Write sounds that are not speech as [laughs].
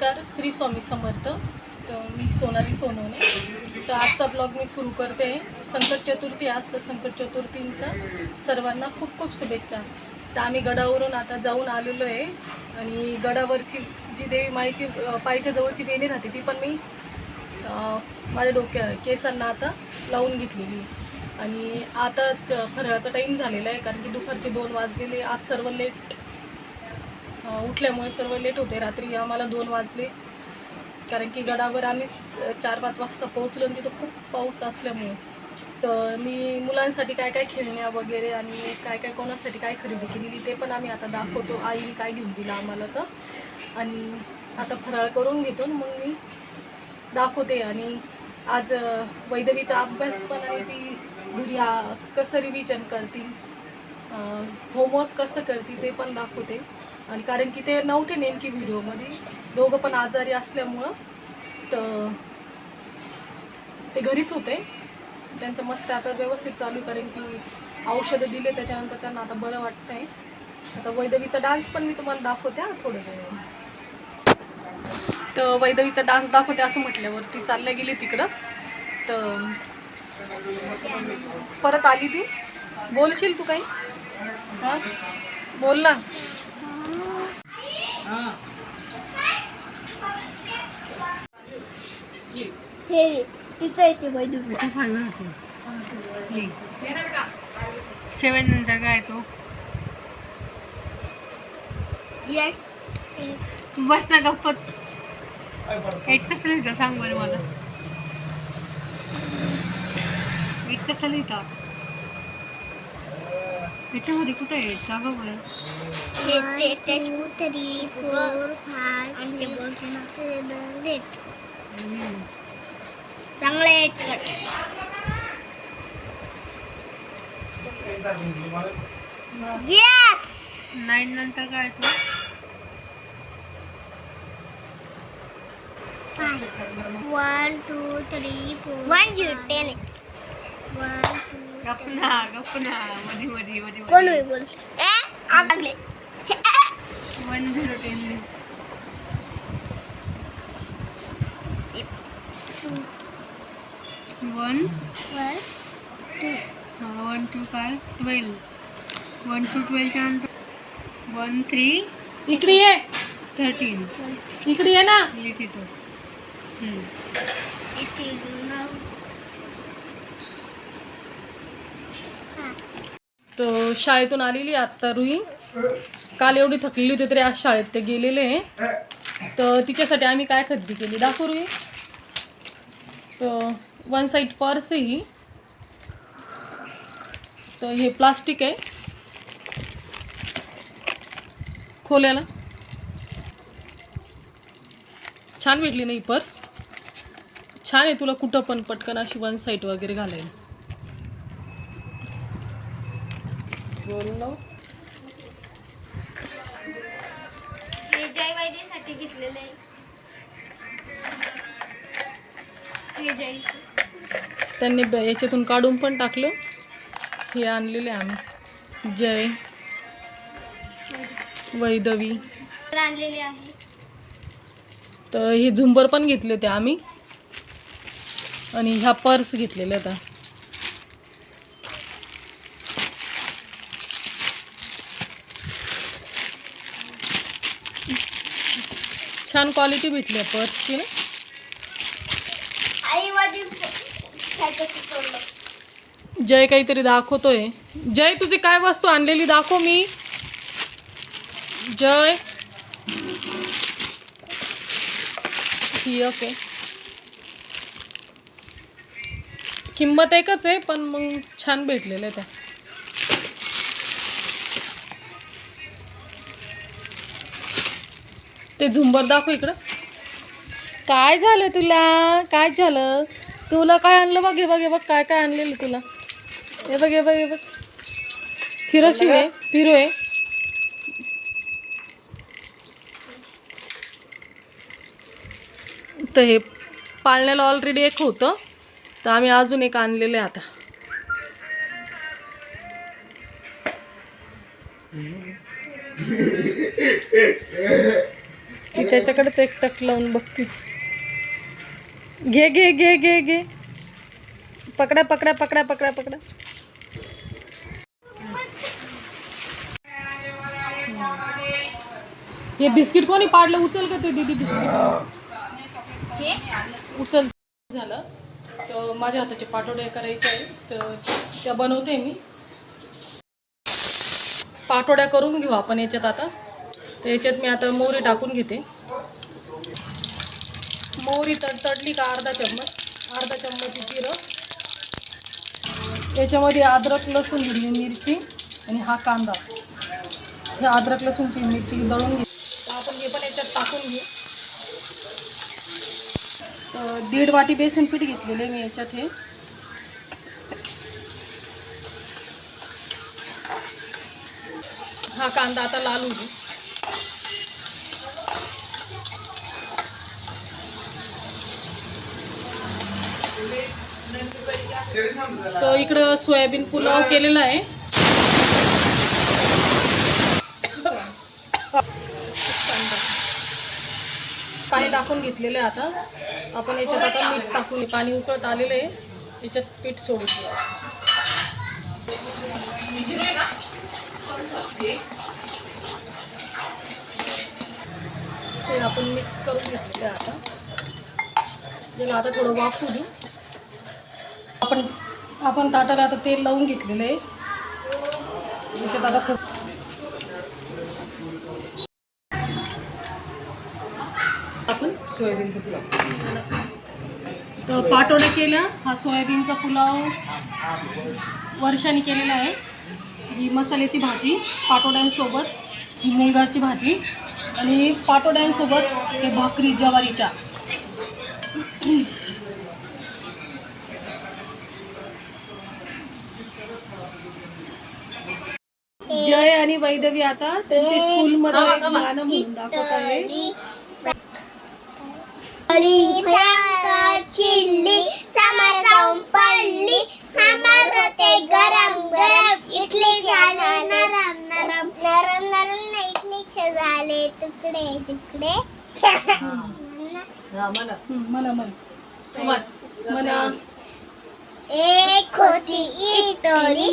नमस्कार श्री स्वामी समर्थ. तर मी सोनाली सोनवणे. तर आजचा ब्लॉग मी सुरू करते. संकट चतुर्थी आज तर संकट चतुर्थींच्या सर्वांना खूप खूप शुभेच्छा. तर आम्ही गडावरून आता जाऊन आलेलो आहे. आणि गडावरची जी देवी माईची पायथ्याजवळची जवळची वेणी राहते ती पण मी माझ्या डोक्या केसांना आता लावून घेतलेली. आणि आता च- फराळाचा टाईम झालेला आहे कारण की दुपारचे दोन वाजलेले आज सर्व लेट उठल्यामुळे सर्व लेट होते. रात्री आम्हाला दोन वाजले. कारण की गडावर आम्ही चार पाच वाजता पोहोचलो आणि तिथं खूप पाऊस असल्यामुळे. तर मी मुलांसाठी काय काय खेळण्या वगैरे आणि काय काय कोणासाठी काय खरेदी केलेली ते पण आम्ही आता दाखवतो. आईने काय घेऊन दिलं आम्हाला तर. आणि आता फराळ करून घेतो मग मी दाखवते. आणि आज वैदवीचा अभ्यास पण आहे ती घरी कसं रिव्हिजन करतील होमवर्क कसं करते ते पण दाखवते. आणि कारण की ते नव्हते नेमकी व्हिडिओमध्ये. दोघं पण आजारी असल्यामुळं तर ते घरीच होते. त्यांचं मस्त आता व्यवस्थित चालू कारण की औषधं दिले त्याच्यानंतर त्यांना आता बरं वाटतं आहे आता वैदवीचा डान्स पण मी तुम्हाला दाखवते हा थोडं वेळ तर वैदवीचा डान्स दाखवते असं म्हटल्यावरती चालल्या गेली तिकडं. तर परत आली ती. बोलशील तू काही? हां? बोल ना. हे तिचं येते वैदू असं फाईव्ह राहते. सेवन नंतर काय तो? तू बस ना गप्पत. एट कसं लिहितं सांग बरं मला. एट कसं लिहिता. त्याच्यामध्ये कुठं आहे? का गं बरं three four five seven eight. चांगलं एट येस नाईन नंतर काय तो one two three four one zero ten one गप ना गप ना मध्ये मध्ये मध्ये कोण होय बोल ए लागले one zero ten. One. One two. काय? ट्वेल्व. वन टू ट्वेल्वच्या नंतर. One three. इकडे ये. थर्टीन. इकडे ये ना. लिहिते तो. तर शाळेतून आलेली आत्ता रुई. काल एवढी थकलेली होती तरी आज शाळेत ते गेलेले तर तिच्यासाठी आम्ही काय खरेदी केली? दाखव रुई. तर वन साईड पर्स ही. तर हे प्लास्टिक आहे. खोल्याला. छान भेटली नाही पर्स. छान आहे तुला कुठं पण पटकन अशी वन साईट वगैरे घालायला. बोललो. जय वैद्यसाठी घेतलेलं आहे. जयचं त्यांनी ब- याच्यातून काढून पण टाकलं. हे आणलेले आम्ही. जय. वैदवी. आणलेले आहे. तर हे झुंबर पण घेतले होते आम्ही. आणि ह्या पर्स घेतलेल्या आता छान क्वालिटी भेटली आहे पर्सची ना. जय काहीतरी दाखवतोय. जय तुझी काय वस्तू आणलेली दाखव मी. जय. ही ओके किंमत एकच आहे पण मग छान भेटलेलं आहे त्या. ते झुंबर दाखव इकडं. काय झालं तुला? काय झालं? तुला काय आणलं? बघे बघे बघ काय काय आणलेलं तुला. हे बघ हे बघ हे बघ. फिरोशिव आहे फिरो आहे तर हे पाळण्याला ऑलरेडी एक होतं. तर आम्ही अजून एक आणलेलं आहे आता. [laughs] त्याच्याकडेच एक टक लावून बघते घे घे घे घे घे. पकडा पकडा पकडा पकडा पकडा. हे बिस्किट कोणी पाडलं? उचल का ते दीदी बिस्किट? उचल. झालं. तर माझ्या हाताचे पाठोडे करायचे आहे तर त्या बनवते मी. पाठोड्या करून घेऊ आपण याच्यात आता. तर याच्यात मी आता मोहरी टाकून घेते. मोहरी तडतडली का अर्धा चम्मच? अर्धा चम्मच जिरं. याच्यामध्ये अद्रक लसूण हिरवी मिरची आणि हा कांदा. हे अद्रक लसूणची मिरची दळून घे. आपण हे पण याच्यात टाकून घेऊ तर दीड वाटी बेसन पीठ घेतलेले आहे मी याच्यात हे. हा कांदा आता लाल होऊ तर इकडं सोयाबीन पुलाव केलेला आहे. पाणी टाकून घेतलेलं आहे आता. आपण याच्यात आता मीठ टाकून पाणी उकळत आलेलं आहे. याच्यात पीठ सोडू ते आपण मिक्स करून घेतलेलं आहे आता. त्याला आता थोडं वाफू देऊ. आपण आपण ताटाला आता तेल लावून घेतलेलं आहे. याच्यात आता खूप आपण सोयाबीनचा पुलाव. तर पाटोड्या केल्या हा सोयाबीनचा पुलाव वर्षाने केलेला आहे. ही मसाल्याची भाजी पाटोड्यांसोबत ही मुंगाची भाजी आणि पाटोड्यांसोबत हे भाकरी ज्वारीच्या. जय आणि वैदवी आता त्यांची स्कूलमध्ये गाणं म्हणून दाखवत आहे. चिल्ली समोर जाऊन पडली सांबार होते गरम गरम. इडलीचे झाले नरम नरम. नरम नरम ना इडलीचे झाले. तुकडे तुकडे. हं, एक होती इटोली.